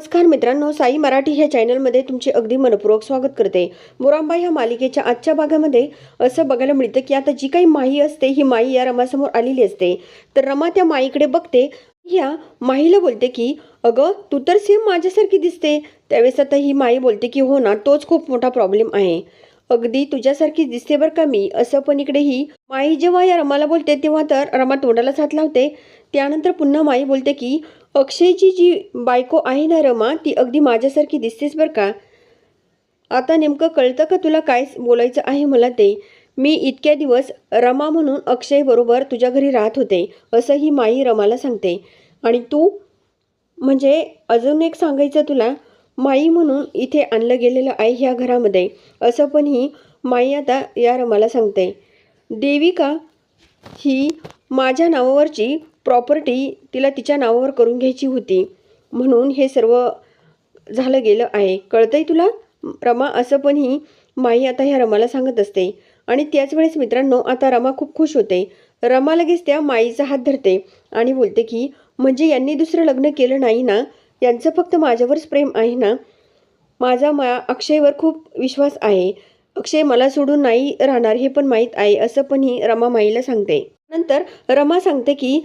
नमस्कार मित्रांनो साई मराठी ह्या चॅनलमध्ये तुमचे अगदी मनपूर्वक स्वागत करते. मोरांबा ह्या मालिकेच्या आजच्या भागामध्ये असं बघायला मिळतं की आता जी काही माई असते ही माई या रमासमोर आलेली असते. तर रमा त्या माईकडे बघते ह्या माईला बोलते की अगं तू तर सेम माझ्यासारखी दिसते. त्यावेळेस आता ही माई बोलते की हो ना तोच खूप मोठा प्रॉब्लेम आहे. अगदी तुझ्यासारखी दिसते बरं का मी? असं पण इकडे ही माई जेव्हा या रमाला बोलते तेव्हा तर रमा तोंडाला हात लावते. त्यानंतर पुन्हा माई बोलते की अक्षयची जी बायको आहे ना रमा ती अगदी माझ्यासारखी दिसतेस बरं का? आता नेमकं कळतं का तुला काय बोलायचं आहे मला ते? मी इतक्या दिवस रमा म्हणून अक्षयबरोबर तुझ्या घरी राहत होते असं ही माई रमाला सांगते. आणि तू म्हणजे अजून एक सांगायचं तुला माई म्हणून इथे आणलं गेलेलं आहे ह्या घरामध्ये असं पण ही माई आता या रमाला सांगते. देविका ही माझ्या नावावरची प्रॉपर्टी तिला तिच्या नावावर करून घ्यायची होती. म्हणून हे सर्व झालं गेलं आहे. कळतंय तुला? रमा असं पण ही माई आता ह्या रमाला सांगत असते. आणि त्याच वेळेस मित्रांनो आता रमा खूप खुश होते. रमा लगेच त्या माईचा हात धरते आणि बोलते की म्हणजे यांनी दुसरं लग्न केलं नाही ना? यांचं फक्त माझ्यावरच प्रेम आहे ना? माझा मा अक्षयवर खूप विश्वास आहे. अक्षय मला सोडून नाही राहणार हे पण माहीत आहे असं पण ही रमा माईला सांगते. नंतर रमा सांगते की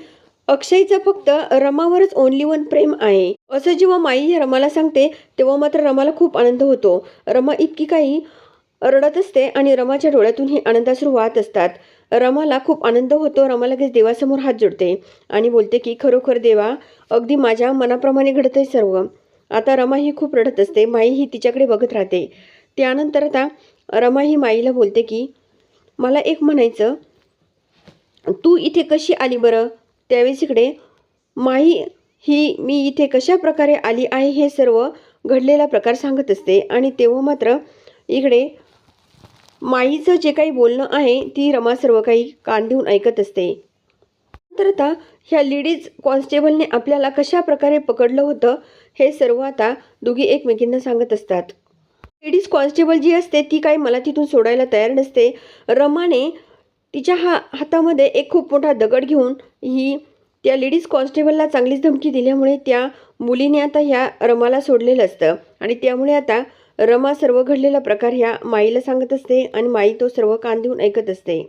अक्षयचं फक्त रमावरच ओनली वन प्रेम आहे. असं जेव्हा माई रमाला सांगते तेव्हा मात्र रमाला खूप आनंद होतो. रमा इतकी काही रडत असते आणि रमाच्या डोळ्यातून आनंदासरू आनंदाश्रू वाहत असतात. रमाला खूप आनंद होतो रमा लगेच देवासमोर हात जोडते आणि बोलते की खरोखर देवा अगदी माझ्या मनाप्रमाणे घडतंय सर्व. आता रमा ही खूप रडत असते माई ही तिच्याकडे बघत राहते. त्यानंतर आता रमा ही माईला बोलते की मला एक म्हणायचं तू इथे कशी आली बरं? त्यावेळेस इकडे माई ही मी इथे कशा प्रकारे आली आहे हे सर्व घडलेला प्रकार सांगत असते. आणि तेव्हा मात्र इकडे माईचं जे काही बोलणं आहे ती रमा सर्व काही कान देऊन ऐकत असते. तर आता ह्या लेडीज कॉन्स्टेबलने आपल्याला कशा प्रकारे पकडलं होतं हे सर्व आता दोघी एकमेकींना सांगत असतात. लेडीज कॉन्स्टेबल जी असते ती काही मला तिथून सोडायला तयार नसते. रमाने तिच्या हा हातामध्ये एक खूप मोठा दगड घेऊन ही त्या लेडीज कॉन्स्टेबलला चांगलीच धमकी दिल्यामुळे त्या मुलीने आता ह्या रमाला सोडलेलं असतं. आणि त्यामुळे आता रमा सर्व घडलेला प्रकार ह्या माईला सांगत असते आणि माई तो सर्व कान देऊन ऐकत असते.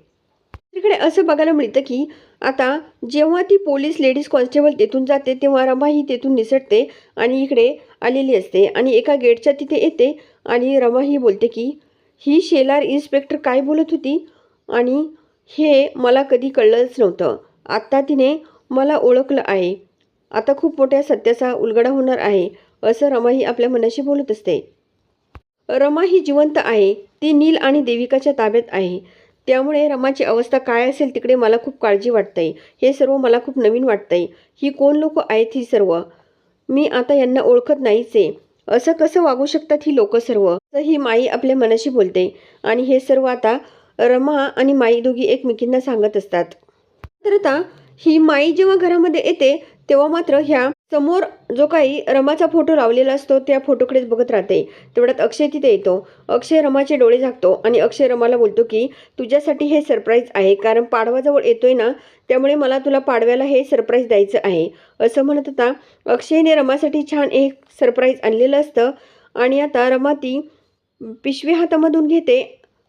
तिकडे असं बघायला मिळतं की आता जेव्हा ती पोलीस लेडीज कॉन्स्टेबल तेथून जाते तेव्हा रमा ही तेथून निसटते आणि इकडे आलेली असते आणि एका गेटच्या तिथे येते आणि रमा ही बोलते की ही शेलार इन्स्पेक्टर काय बोलत होती? आणि हे मला कधी कळलंच नव्हतं. आत्ता तिने मला ओळखलं आहे. आता खूप मोठ्या सत्याचा उलगडा होणार आहे असं रमा ही आपल्या मनाशी बोलत असते. रमा ही जिवंत आहे. ती नील आणि देविकाच्या ताब्यात आहे. त्यामुळे रमाची अवस्था काय असेल तिकडे मला खूप काळजी वाटतंय. हे सर्व मला खूप नवीन वाटतंय. ही कोण लोक आहेत ही सर्व? मी आता यांना ओळखत नाहीच. आहे असं कसं वागू शकतात ही लोक सर्व? तर ही माई आपल्या मनाशी बोलते. आणि हे सर्व आता रमा आणि माई दोघी एकमेकींना सांगत असतात. तर आता ही माई जेव्हा घरामध्ये येते तेव्हा मात्र ह्या समोर जो काही रमाचा फोटो लावलेला असतो त्या फोटोकडेच बघत राहते. तेवढ्यात अक्षय तिथे येतो. अक्षय रमाचे डोळे झाकतो आणि अक्षय रमाला बोलतो की तुझ्यासाठी हे सरप्राईज आहे कारण पाडवाजवळ येतोय ना त्यामुळे मला तुला पाडव्याला हे सरप्राईज द्यायचं आहे. असं म्हणत होता अक्षयने रमासाठी छान एक सरप्राईज आणलेलं असतं. आणि आता रमा ती पिशवी हातामधून घेते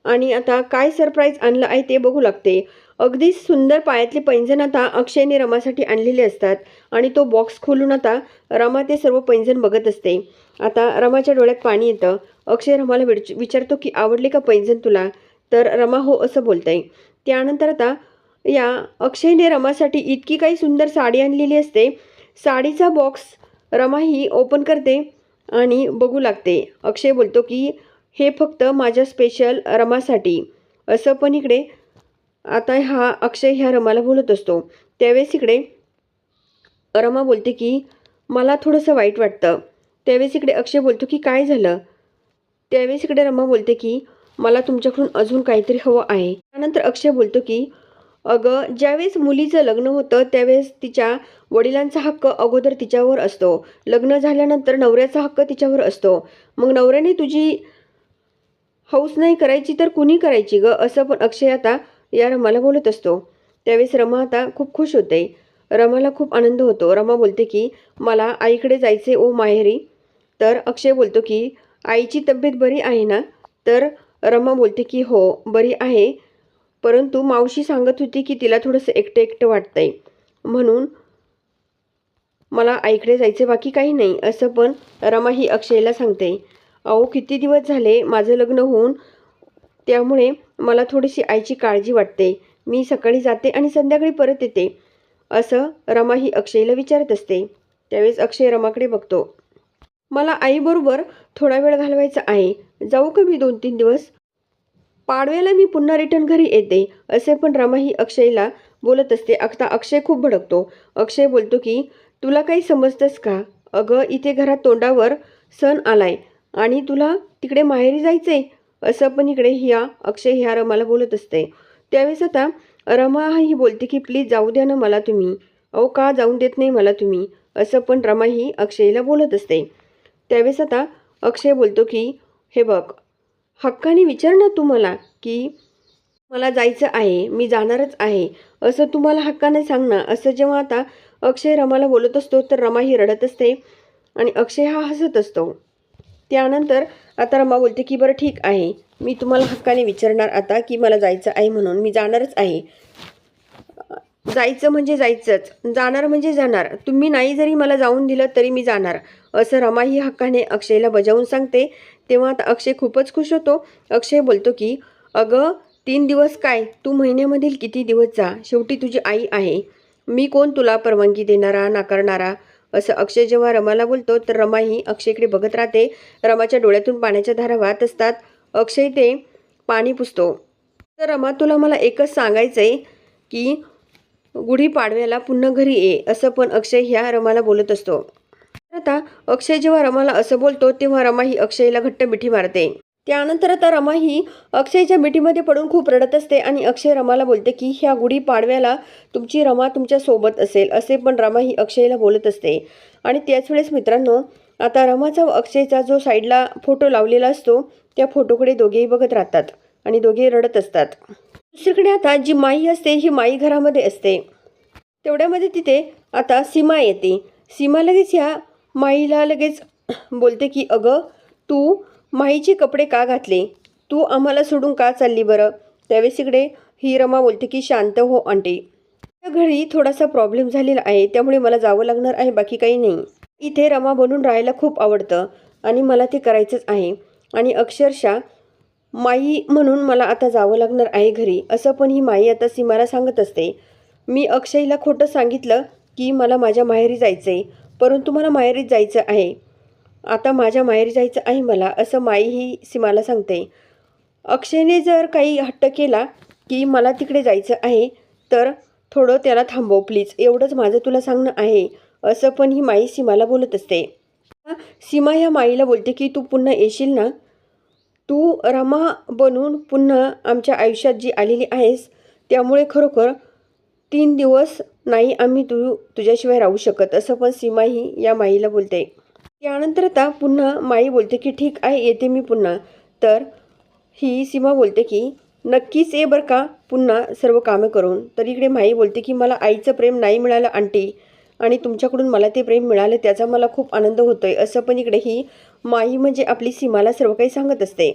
आणि आता काय सरप्राईज आणलं आहे ते बघू लागते. अगदी सुंदर पायातले पैंजण आता अक्षयने रमासाठी आणलेले असतात आणि तो बॉक्स खोलून आता रमा ते सर्व पैंजण बघत असते. आता रमाच्या डोळ्यात पाणी येतं. अक्षय रमाला विच विचारतो की आवडले का पैंजण तुला? तर रमा हो असं बोलते त्यानंतर आता या अक्षयने रमासाठी इतकी काही सुंदर साडी आणलेली असते. साडीचा बॉक्स रमा ही ओपन करते आणि बघू लागते. अक्षय बोलतो की हे फक्त माझ्या स्पेशल रमासाठी. असं पण इकडे आता हा अक्षय ह्या रमाला बोलत असतो. त्यावेळेस इकडे रमा बोलते की मला थोडंसं वाईट वाटतं. त्यावेळेस इकडे अक्षय बोलतो की काय झालं? त्यावेळेस इकडे रमा बोलते की मला तुमच्याकडून अजून काहीतरी हवं आहे. त्यानंतर अक्षय बोलतो की अगं ज्यावेळेस मुलीचं लग्न होतं त्यावेळेस तिच्या वडिलांचा हक्क अगोदर तिच्यावर असतो. लग्न झाल्यानंतर नवऱ्याचा हक्क तिच्यावर असतो. मग नवऱ्याने तुझी हौस नाही करायची तर कुणी करायची ग? असं पण अक्षय आता या रमाला बोलत असतो. त्यावेळेस रमा आता खूप खुश होते. रमाला खूप आनंद होतो. रमा बोलते की मला आईकडे जायचे ओ माहेरी. तर अक्षय बोलतो की आईची तब्येत बरी आहे ना? तर रमा बोलते की हो बरी आहे. परंतु मावशी सांगत होती की तिला थोडंसं एकटं एकटं वाटतंय. म्हणून मला आईकडे जायचे बाकी काही नाही. असं पण रमा ही अक्षयला सांगते. अहो किती दिवस झाले माझं लग्न होऊन? त्यामुळे मला थोडीशी आईची काळजी वाटते. मी सकाळी जाते आणि संध्याकाळी परत येते. असं रमा ही अक्षयला विचारत असते. त्यावेळेस अक्षय रमाकडे बघतो. मला आईबरोबर थोडा वेळ घालवायचा आहे. जाऊ का मी दोन तीन दिवस? पाडव्याला मी पुन्हा रिटर्न घरी येते असे पण रमा ही अक्षयला बोलत असते. आता अक्षय खूप भडकतो. अक्षय बोलतो की तुला काही समजतंस का? अगं इथे घरात तोंडावर सण आलाय. आणि तुला तिकडे माहेरी जायचंय? असं पण इकडे ह्या अक्षय ह्या रमाला बोलत असते. त्यावेळेस आता रमा ही बोलते की प्लीज जाऊ द्या ना मला तुम्ही. अहो का जाऊन देत नाही मला तुम्ही? असं पण रमा ही अक्षयला बोलत असते. त्यावेळेस आता अक्षय बोलतो की हे बघ हक्काने विचार ना तू मला की मला जायचं आहे मी जाणारच आहे. असं तुम्हाला हक्काने सांग ना. असं जेव्हा आता अक्षय रमाला बोलत असतो तर रमा ही रडत असते आणि अक्षय हा हसत असतो. त्यानंतर आता रमा बोलते की बरं ठीक आहे. मी तुम्हाला हक्काने विचारणार आता की मला जायचं आहे म्हणून. मी जाणारच आहे. जायचं म्हणजे जायचंच. जाणार म्हणजे जाणार. तुम्ही नाही जरी मला जाऊन दिलं तरी मी जाणार. असं रमा ही हक्काने अक्षयला बजावून सांगते. तेव्हा आता अक्षय खूपच खुश होतो. अक्षय बोलतो की अगं तीन दिवस काय? तू महिन्यामधील किती दिवस जा? शेवटी तुझी आई आहे. मी कोण तुला परवानगी देणारा नाकारणारा? असं अक्षय जेव्हा रमाला बोलतो तर रमा ही अक्षयकडे बघत राहते. रमाच्या डोळ्यातून पाण्याच्या धारा वाहत असतात. अक्षय ते पाणी पुसतो. तर रमा तुला मला एकच सांगायचं आहे की गुढीपाडव्याला पुन्हा घरी ये असं पण अक्षय ह्या रमाला बोलत असतो. आता अक्षय जेव्हा रमाला असं बोलतो तेव्हा रमा ही अक्षयला घट्ट मिठी मारते. त्यानंतर आता रमा ही अक्षयच्या मिठीमध्ये पडून खूप रडत असते आणि अक्षय रमाला बोलते की ह्या गुढी पाडव्याला तुमची रमा तुमच्यासोबत असेल असे पण रमा ही अक्षयला बोलत असते. आणि त्याच वेळेस मित्रांनो आता रमाचा व अक्षयचा जो साईडला फोटो लावलेला असतो त्या फोटोकडे दोघेही बघत राहतात आणि दोघेही रडत असतात. दुसरीकडे आता जी माई असते ही माई घरामध्ये असते. तेवढ्यामध्ये तिथे आता सीमा येते. सीमा लगेच ह्या माईला लगेच बोलते की अगं तू माईचे कपडे का घातले? तू आम्हाला सोडून का चालली बरं? त्यावेळेस इकडे ही रमा बोलते की शांत हो आंटी. त्या घरी थोडासा प्रॉब्लेम झालेला आहे त्यामुळे मला जावं लागणार आहे बाकी काही नाही. इथे रमा बनून राहायला खूप आवडतं आणि मला ते करायचंच आहे. आणि अक्षरशः माई म्हणून मला आता जावं लागणार आहे घरी असं पण ही माई आता सीमाला सांगत असते. मी अक्षयला खोटं सांगितलं की मला माझ्या माहेरी जायचं आहे परंतु मला माहेरीच जायचं आहे. आता माझ्या माहेरी जायचं आहे मला असं माई ही सीमाला सांगते. अक्षयने जर काही हट्ट केला की मला तिकडे जायचं आहे तर थोडं त्याला थांबव प्लीज एवढंच माझं तुला सांगणं आहे असं पण ही माई सीमाला बोलत असते. सीमा ह्या माईला बोलते की तू पुन्हा येशील ना? तू रमा बनून पुन्हा आमच्या आयुष्यात जी आलेली आहेस त्यामुळे खरोखर तीन दिवस नाही आम्ही तू तुझ्याशिवाय राहू शकत असं पण सीमा ही या माईला बोलते. त्यानंतर आता पुन्हा माई बोलते की ठीक आहे येते मी पुन्हा. तर ही सीमा बोलते की नक्कीच ये बरं का पुन्हा सर्व कामं करून. तर इकडे माई बोलते की मला आईचं प्रेम नाही मिळालं आंटी. आणि तुमच्याकडून मला ते प्रेम मिळालं त्याचा मला खूप आनंद होतोय. असं पण इकडे ही माई म्हणजे आपली सीमाला सर्व काही सांगत असते.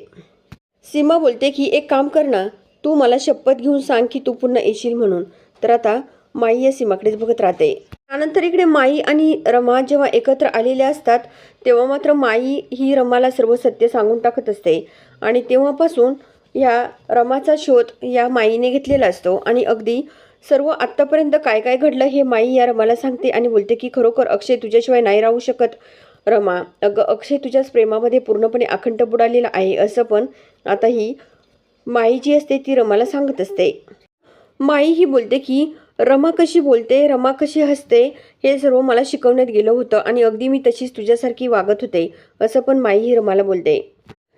सीमा बोलते की एक काम कर ना तू मला शपथ घेऊन सांग की तू पुन्हा येशील म्हणून. तर आता माई या सीमाकडेच बघत राहते. त्यानंतर इकडे माई आणि रमा जेव्हा एकत्र आलेल्या असतात तेव्हा मात्र माई ही रमाला सर्व सत्य सांगून टाकत असते. आणि तेव्हापासून या रमाचा शोध या माईने घेतलेला असतो. आणि अगदी सर्व आत्तापर्यंत काय काय घडलं हे माई या रमाला सांगते आणि बोलते की खरोखर अक्षय तुझ्याशिवाय नाही राहू शकत रमा. अगं अक्षय तुझ्याच प्रेमामध्ये पूर्णपणे अखंड बुडालेला आहे असं पण आता ही माई जी असते ती रमाला सांगत असते. माई ही बोलते की रमा कशी बोलते रमा कशी हसते हे सर्व मला शिकवण्यात गेलं होतं आणि अगदी मी तशीच तुझ्यासारखी वागत होते असं पण माई ही रमाला बोलते.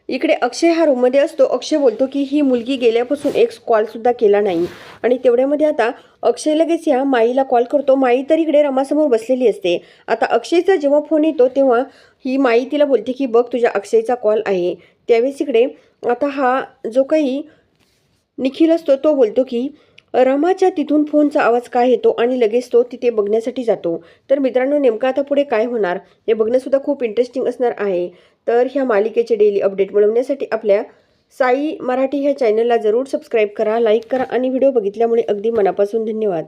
इकडे अक्षय हा रूममध्ये असतो. अक्षय बोलतो की ही मुलगी गेल्यापासून एक कॉलसुद्धा केला नाही. आणि तेवढ्यामध्ये आता अक्षय लगेच या माईला कॉल करतो. माई तर इकडे रमासमोर बसलेली असते. आता अक्षयचा जेव्हा फोन येतो तेव्हा ही माई तिला बोलते की बघ तुझ्या अक्षयचा कॉल आहे. त्यावेळेस इकडे आता हा जो काही निखिल असतो तो बोलतो की रमाच्या तिथून फोनचा आवाज काय येतो आणि लगेच तो तिथे बघण्यासाठी जातो. तर मित्रांनो नेमकं आता पुढे काय होणार? हे बघणंसुद्धा खूप इंटरेस्टिंग असणार आहे. तर ह्या मालिकेचे डेली अपडेट मिळवण्यासाठी आपल्या साई मराठी ह्या चॅनलला जरूर सबस्क्राईब करा लाईक करा आणि व्हिडिओ बघितल्यामुळे अगदी मनापासून धन्यवाद.